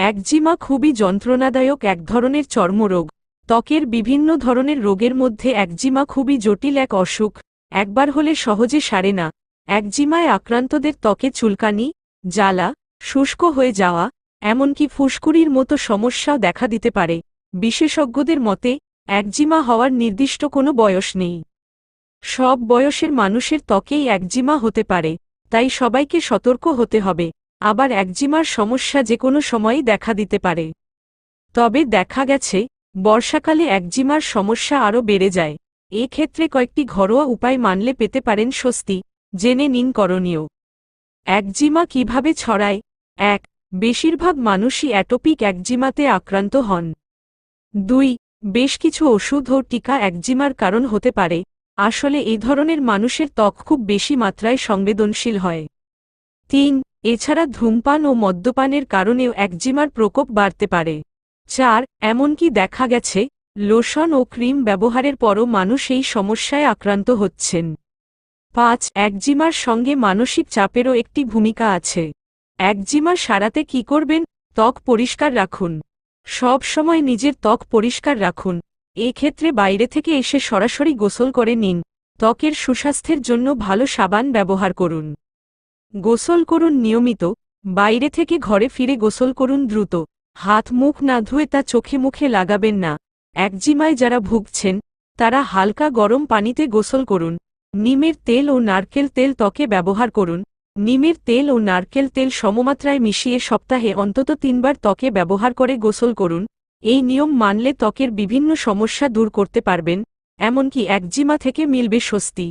Eczema খুবই যন্ত্রণাদায়ক এক ধরনের চর্মরোগ। ত্বকের বিভিন্ন ধরনের রোগের মধ্যে একজিমা খুবই জটিল, এক অসুখ। একবার হলে সহজে সারে না। একজিমায় আক্রান্তদের ত্বকে চুলকানি, জ্বালা, শুষ্ক হয়ে যাওয়া, এমনকি ফুসকুড়ির মতো সমস্যাও দেখা দিতে পারে। বিশেষজ্ঞদের মতে একজিমা হওয়ার নির্দিষ্ট কোনো বয়স নেই। সব বয়সের মানুষের ত্বকেই একজিমা হতে পারে, তাই সবাইকে সতর্ক হতে হবে। আবার একজিমার সমস্যা যে কোনো সময়ই দেখা দিতে পারে। তবে দেখা গেছে, বর্ষাকালে একজিমার সমস্যা আরও বেড়ে যায়। এক্ষেত্রে কয়েকটি ঘরোয়া উপায় মানলে পেতে পারেন স্বস্তি, জেনে নিন করণীয়। একজিমা কীভাবে ছড়ায়? এক, বেশিরভাগ মানুষই অ্যাটোপিক একজিমাতে আক্রান্ত হন। দুই, বেশ কিছু ওষুধ ও টিকা একজিমার কারণ হতে পারে। আসলে এই ধরনের মানুষের ত্বক খুব বেশি মাত্রায় সংবেদনশীল হয়। তিন এছাড়া ধূমপান ও মদ্যপানের কারণেও একজিমার প্রকোপ বাড়তে পারে। চার, এমনকি দেখা গেছে, লোশন ও ক্রিম ব্যবহারের পরও মানুষ এই সমস্যায় আক্রান্ত হচ্ছেন। পাঁচ, একজিমার সঙ্গে মানসিক চাপেরও একটি ভূমিকা আছে। একজিমা সারাতে কি করবেন? ত্বক পরিষ্কার রাখুন। সব সময় নিজের ত্বক পরিষ্কার রাখুন। এক্ষেত্রে বাইরে থেকে এসে সরাসরি গোসল করে নিন। ত্বকের সুস্বাস্থ্যের জন্য ভালো সাবান ব্যবহার করুন। গোসল করুন নিয়মিত, বাইরে থেকে ঘরে ফিরে গোসল করুন দ্রুত, হাত মুখ না ধুয়ে তা চোখে মুখে লাগাবেন না একজিমায় যারা ভুগছেন, তারা হালকা গরম পানিতে গোসল করুন, নিমের তেল ও নারকেল তেল ত্বকে ব্যবহার করুন, নিমের তেল ও নারকেল তেল সমমাত্রায় মিশিয়ে সপ্তাহে অন্তত তিনবার ত্বকে ব্যবহার করে গোসল করুন, এই নিয়ম মানলে ত্বকের বিভিন্ন সমস্যা দূর করতে পারবেন, এমনকি একজিমা থেকে মিলবে স্বস্তি।